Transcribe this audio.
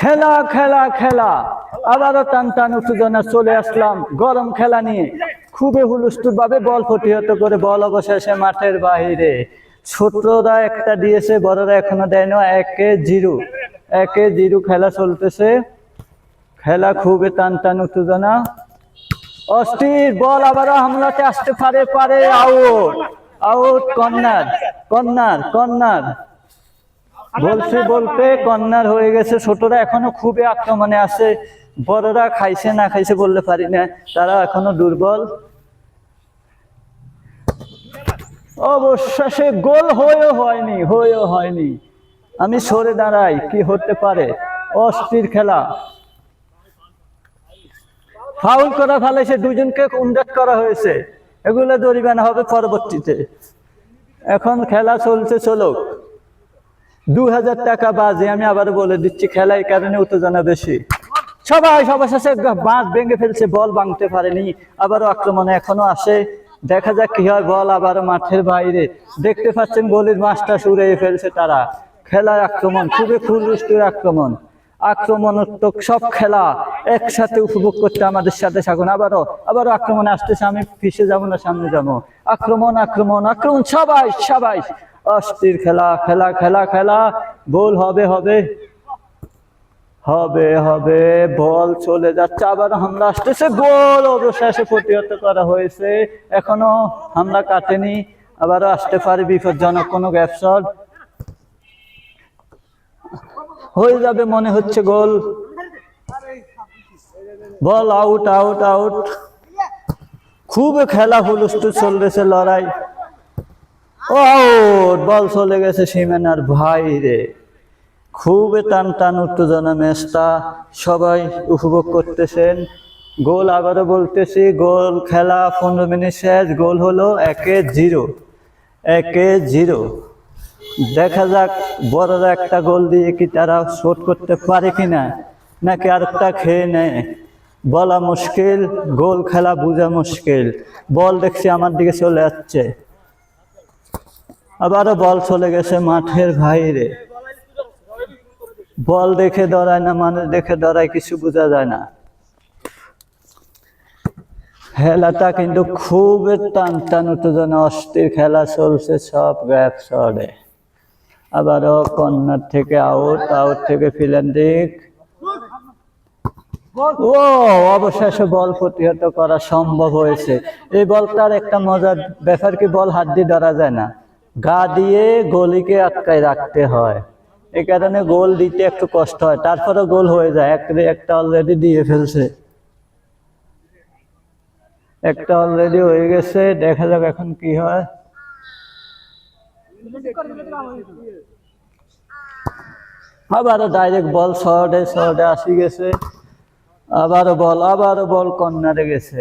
খেলা খেলা খেলা। আবারও টান টান উত্তেজনা চলে আসলাম গরম খেলা নিয়ে। খুবই হুলস্থুল ভাবে বল প্রতিহত করে বল অবশেষে মাঠের বাইরে। ছোটরা একটা দিয়েছে, বড়রা এখনও দেয় না একে জিরো একে জিরো খেলা চলতেছে। খেলা খুবই টান টান উত্তেজনা অস্থির বল আবারও হামলাতে আসতে পারে পারে out. Out corner corner corner. বলছে বলতে কন্যার হয়ে গেছে ছোটরা এখনও খুবই আক্রমণে আছে। বড়রা খাইছে না খাইছে বলতে পারি না তারা এখনও দুর্বল। অবশেষে গোল হয়েও হয়নি হয়েও হয়নি। আমি সরে দাঁড়াই কি হতে পারে? অস্থির খেলা। ফাউল করা ফেলেছে দুজনকে উন্ডাট করা হয়েছে। এগুলো জরিমানা হবে পরবর্তীতে। এখন খেলা চলছে চলুক। দু হাজার টাকা বাজে, আমি আবার বলে দিচ্ছি খেলা এই কারণে উত্তেজনা বেশি? সবাই, সবার শেষে বাঁধ ভেঙে ফেলছে, বল ভাঙতে পারেনি, আবারও আক্রমণে এখনও আসে। দেখা যাক কি হয়, বল আবার মাঠের বাইরে। দেখতে পাচ্ছেন গলির মাছটা সুরে ফেলছে তারা। খেলায় আক্রমণ, খুবই ফুলরুষ্টির আক্রমণ। আক্রমণাত্মক সব খেলা। একসাথে উপভোগ করতে আমাদের সাথে থাকুন। আবারও আবারও আক্রমণে আসতেছে, আমি পিছিয়ে যাব না, সামনে যাব। আক্রমণ আক্রমণ আক্রমণ, সবাই সবাই। অস্থির খেলা খেলা খেলা খেলা। গোল হবে হবে। হবে হবে। বল চলে যাচ্ছে আবার হামলা আসতেছে। গোল অবশেষে প্রতিহত করা হয়েছে। এখনও হামলা কাটেনি, আবারও আসতে পারে বিপজ্জনক কোনো গ্যাপশট হয়ে যাবে মনে হচ্ছে goal. Ball out out out খুব খেলা হুলস্থুল চলতেছে লড়াই। ও আউট বল চলে গেছে সীমানার বাইরে খুব টান টান উত্তেজনা ম্যাচটা সবাই উপভোগ করতেছেন। গোল আবারও বলতেছি, গোল খেলা পনেরো মিনিট শেষ, গোল হলো একে জিরো একে জিরো দেখা যাক বড়রা একটা গোল দিয়ে কি তারা শোধ করতে পারে কিনা। নাকি আরেকটা খেয়ে নেয়? বলা মুশকিল, গোল খেলা বোঝা মুশকিল। বল দেখছি আমার দিকে চলে যাচ্ছে। আবারও বল চলে গেছে মাঠের বাইরে। বল দেখে দৌড়ায় না, মানুষ দেখে দৌড়ায়, কিছু বোঝা যায় না। খেলাটা কিন্তু খুব টান টান উত্তেজনা, অস্থির খেলা চলছে সব গ্যাপ শটে। আবারও কর্নার থেকে আউট আউট থেকে ফিল্যান্ডিক ও অবশেষে বল প্রতিহত করা সম্ভব হয়েছে। এই বলটার একটা মজার ব্যাপার কি, বল হাত দিয়ে ধরা যায় না। গা দিয়ে গলিকে আটকায় রাখতে হয়। এই কারণে গোল দিতে একটু কষ্ট হয় তারপরে গোল হয়ে যায়। এক একটা অলরেডি দিয়ে ফেলছে। একটা অলরেডি হয়ে গেছে, দেখা যাক এখন কি হয়। আবারও ডাইরেক্ট বল শর্টে শর্টে আসি গেছে। আবারও বল আবারও বল কন্যারে গেছে।